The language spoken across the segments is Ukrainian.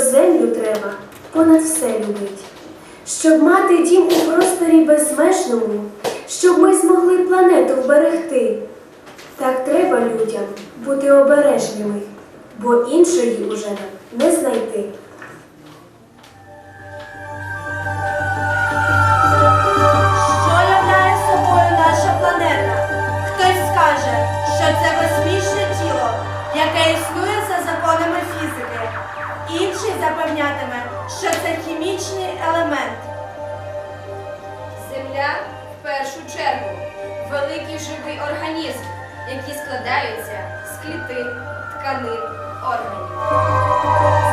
землю треба понад все любить, щоб мати дім у просторі безмежному, щоб ми змогли планету вберегти. Так треба людям бути обережними, бо іншої уже не знайти. запевнятиме, що це хімічний елемент. Земля в першу чергу великий живий організм, який складається з клітин, тканин, органів.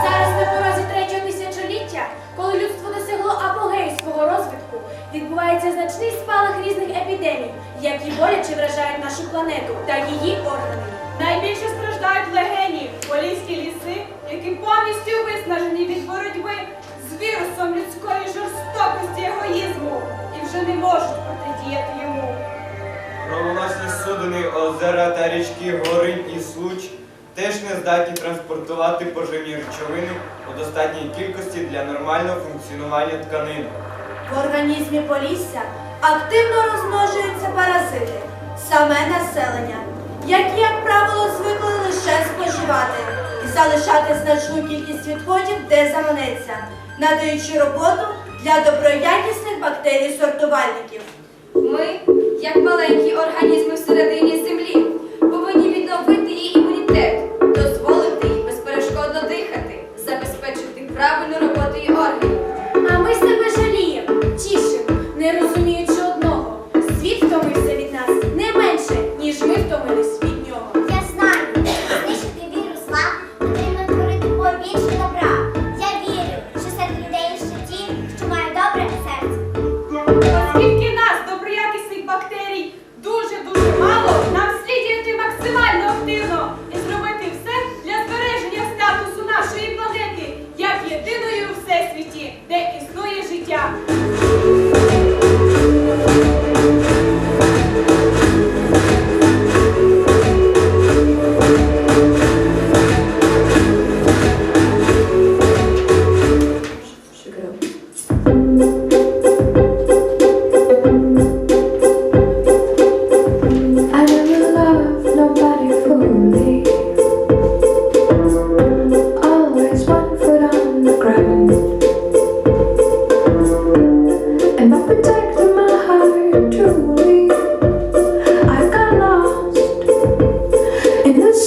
Зараз на порозі третього тисячоліття, коли людство досягло апогею свого розвитку, відбувається значний спалах різних епідемій, які боляче вражають нашу планету та її органи. Найбільше страждають легені, поліські ліс. що не можуть протидіяти йому. Правоносні судини, озера та річки, горинь і случ теж не здатні транспортувати поживні речовини у достатній кількості для нормального функціонування тканин. В організмі полісся активно розмножуються паразити, саме населення, які, як правило, звикли лише споживати і залишати значну кількість відходів, де заманеться, надаючи роботу для доброякісних бактерій-сортувальників. Ми, як маленькі організми всередині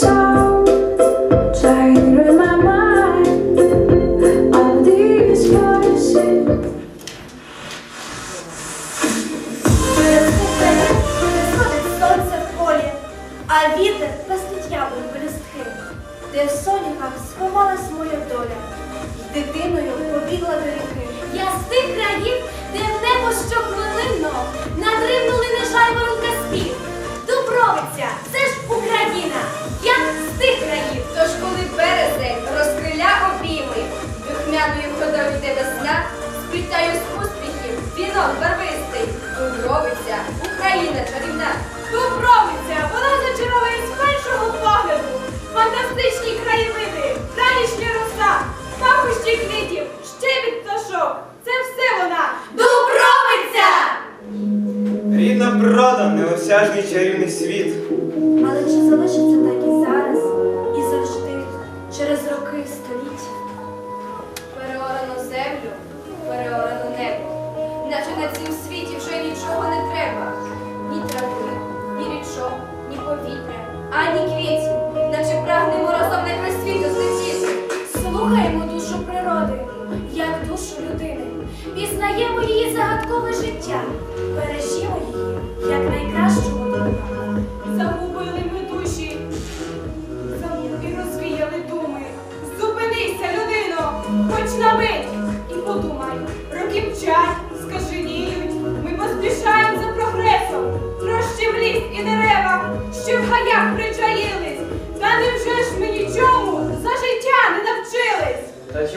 So.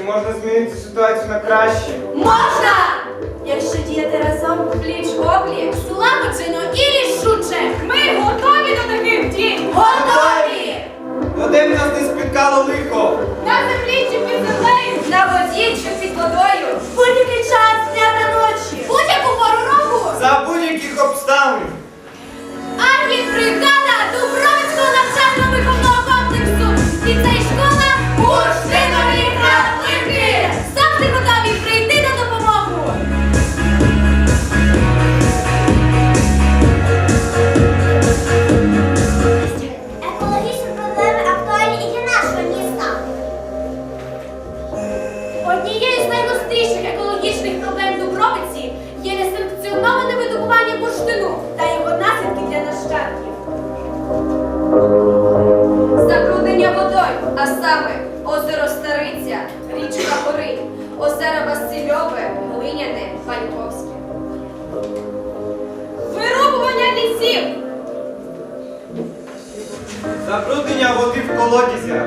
Можна змінити ситуацію на краще? Можна! Якщо діяти разом, Пліч опліч. Злагоджено і рішуче! Вирубування! Забруднення води в колодязях.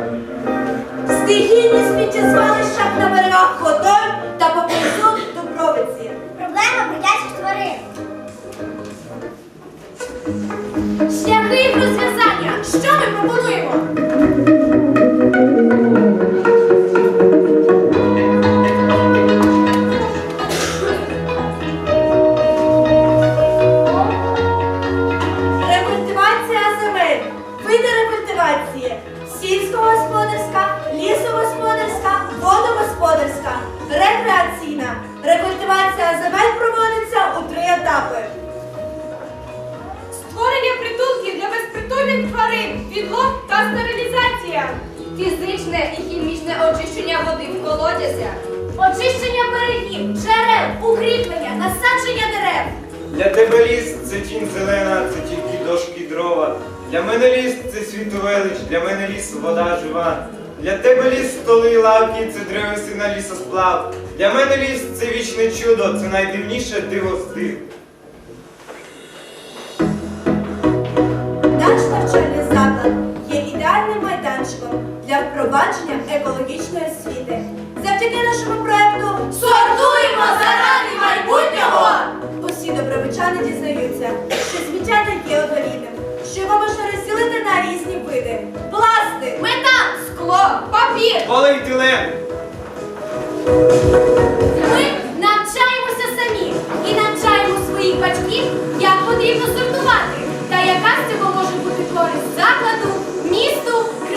Стихійні сміттєзвалища на берегах Ходоль та поблизу Дубровиці. Проблема бродячих тварин. Шляхи їх розв'язання. Що ми пропонуємо? Відлов та стерилізація. Фізичне і хімічне очищення води в колодязях. Очищення берегів, джерел, укріплення, насадження дерев. Для тебе ліс це тінь зелена, це тільки дошки дрова. Для мене ліс це світовелич, для мене ліс вода жива. Для тебе ліс столи і лавки, це древесина лісосплав. Для мене ліс це вічне чудо, це найдивніше диво з для впровадження екологічної освіти. Завдяки нашому проекту Сортуємо заради майбутнього! Усі добровичани дізнаються, що сміття не є однорідним, що його можна розділити на різні види. Пластик, Метал, Скло, папір. Поліетилен! Ми навчаємося самі і навчаємо своїх батьків, як потрібно сортувати та яка з цього може бути користь закладу, місту,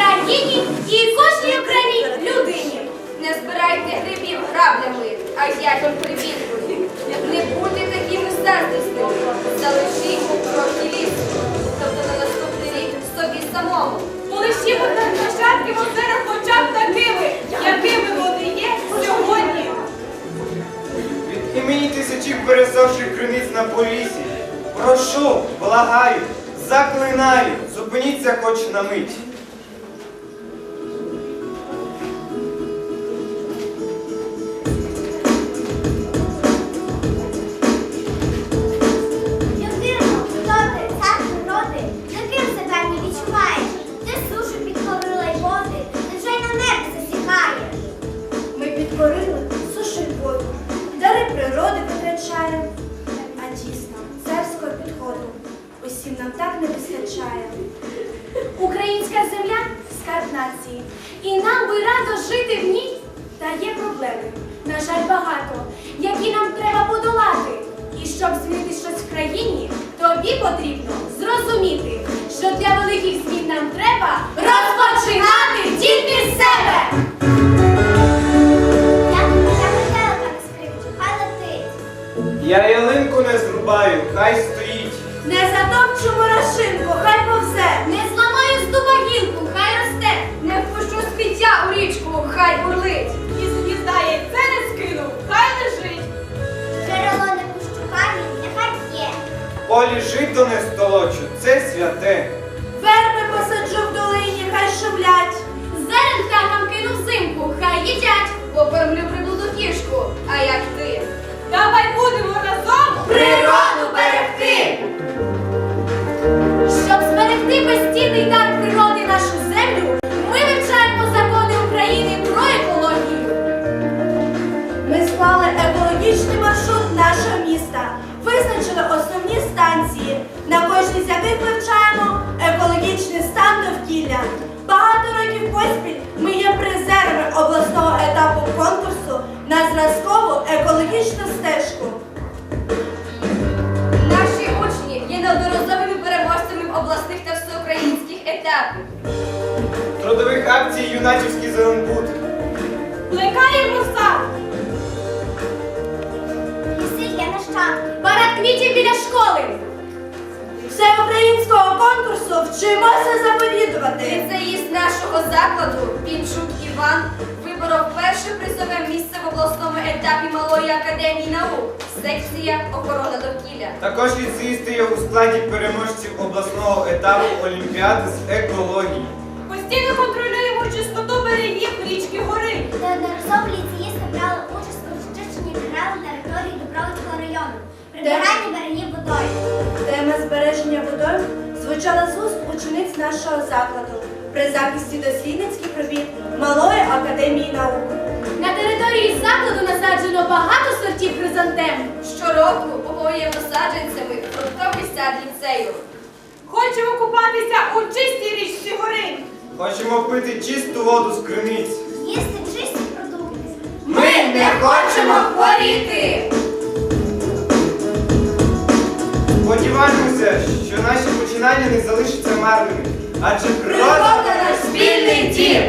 країні і кожній окремій людині. Не збирайте грибів граблями, а ятом привіткою. Не будьте такими заздрісними. Залишіть трохи лісу. Тобто на наступний рік собі самому. Полишімо нащадки в озерах хоча б такими, якими вони є сьогодні. Від імені тисячі пересохших криниць на полісі. Прошу, благаю, заклинаю, зупиніться хоч на мить. Полі жито не столочу, це святе. Верби посаджу в долині, хай шумлять. Зеренка нам кину взимку, хай їдять. Покормлю приблуду кішку, а як ти? Давай будемо разом Природу берегти. Щоб зберегти безцінний дар природи нашу землю, ми вивчаємо закони України про екологію. Ми склали екологічний з яких вивчаємо екологічний стан довкілля. Багато років поспіль ми є призерами обласного етапу конкурсу на зразкову екологічну стежку. Наші учні є неодноразовими переможцями обласних та всеукраїнських етапів. Трудових акцій юнацівський зеленбуд. плекаємо Всеукраїнського конкурсу вчимося заповідувати. Ліцеїст нашого закладу Пінчук Іван виборов перше призове місце в обласному етапі Малої академії наук. Секція охорона довкілля. Також ліцеїсти є у складі переможців обласного етапу Олімпіади з екології. Постійно контролюємо чистоту берегів річки гори. Звучала з уст учениць нашого закладу при захисті дослідницьких робіт Малої академії наук. На території закладу насаджено багато сортів хризантем. Щороку поповуємо саджанцями фруктовий сад ліцею. Хочемо купатися у чистій річці гори. Хочемо пити чисту воду з криниць. Їсти чисті продукти. Ми не хочемо хворіти! Сподіваємося, що наші починання не залишаться марними. Адже природа спільний дім!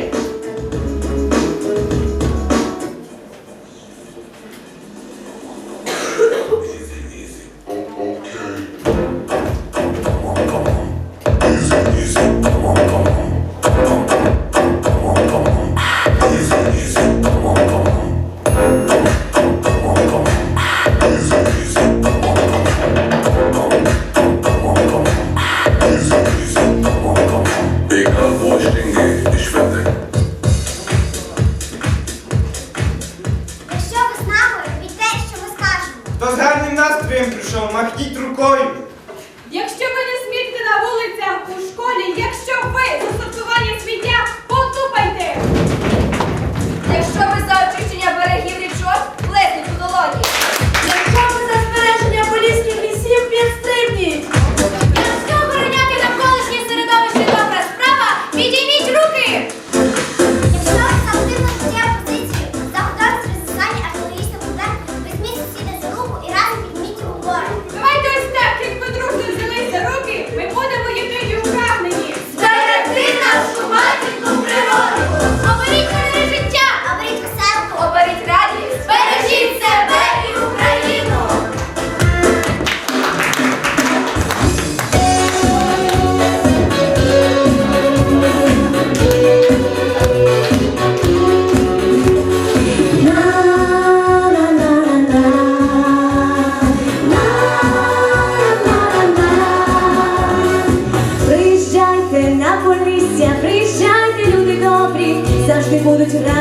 trae.